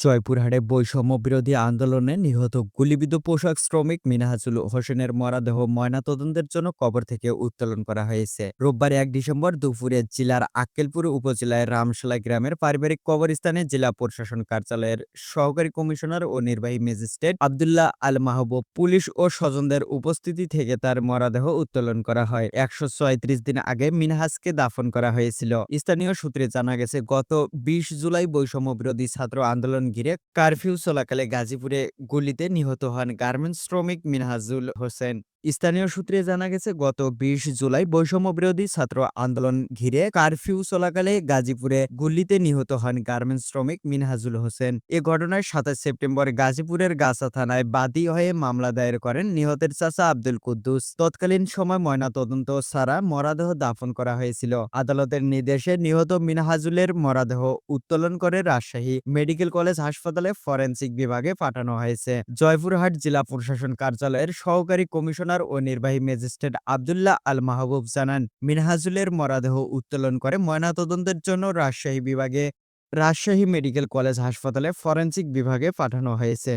জয়পুরহাটে বৈষম্য বিরোধী আন্দোলনে নিহত গুলিবিদ্ধ পোশাক শ্রমিক মিনহাজুল হোসেনের মরাদেহ ময়নাতদন্তের জন্য কবর থেকে উত্তোলন করা হয়েছে। রোববার এক ডিসেম্বর দুপুরে জেলার আক্কেলপুর উপজেলায় রামশালা গ্রামের পারিবারিক কবরস্থানে জেলা প্রশাসন কার্যালয়ের সহকারী কমিশনার ও নির্বাহী ম্যাজিস্ট্রেট আবদুল্লাহ আল মাহবুব, পুলিশ ও স্বজনদের উপস্থিতি থেকে তার মরাদেহ উত্তোলন করা হয়। একশো দিন আগে মিনহাজকে দাফন করা হয়েছিল। স্থানীয় সূত্রে জানা গেছে, গত বিশ জুলাই বৈষম্য বিরোধী ছাত্র আন্দোলন ঘিরে কারফিউ চলাকালে গাজীপুরে গুলিতে নিহত হন গার্মেন্টস শ্রমিক মিনহাজুল হোসেন। স্থানীয় সূত্রে জানা গেছে, গত বিশ জুলাই বৈষম্য বিরোধী ছাত্র আন্দোলন ঘিরে কারফিউ চলাকালে গাজীপুরে গুলিতে নিহত হন গার্মেন্টস শ্রমিক মিনহাজুল হোসেন। এ ঘটনায় সাতাশ সেপ্টেম্বর গাজীপুরের গাছা থানায় বাদী হয়ে মামলা দায়ের করেন নিহতের চাচা আব্দুল কুদ্দুস। তৎকালীন সময় ময়নাতদন্ত ছাড়া মরাদেহ দাফন করা হয়েছিল। আদালতের নির্দেশে নিহত মিনহাজুলের মরাদেহ উত্তোলন করে রাজশাহী মেডিকেল কলেজ হাসপাতালে ফরেনসিক বিভাগে পাঠানো হয়েছে। জয়পুরহাট জেলা প্রশাসন কার্যালয়ের সহকারী কমিশনার ও নির্বাহী ম্যাজিস্ট্রেট আবদুল্লাহ আল মাহবুব জানান, মিনহাজুলের মরাদেহ উত্তোলন করে ময়নাতদন্তের জন্য রাজশাহী বিভাগে রাজশাহী মেডিকেল কলেজ হাসপাতালে ফরেন্সিক বিভাগে পাঠানো হয়েছে।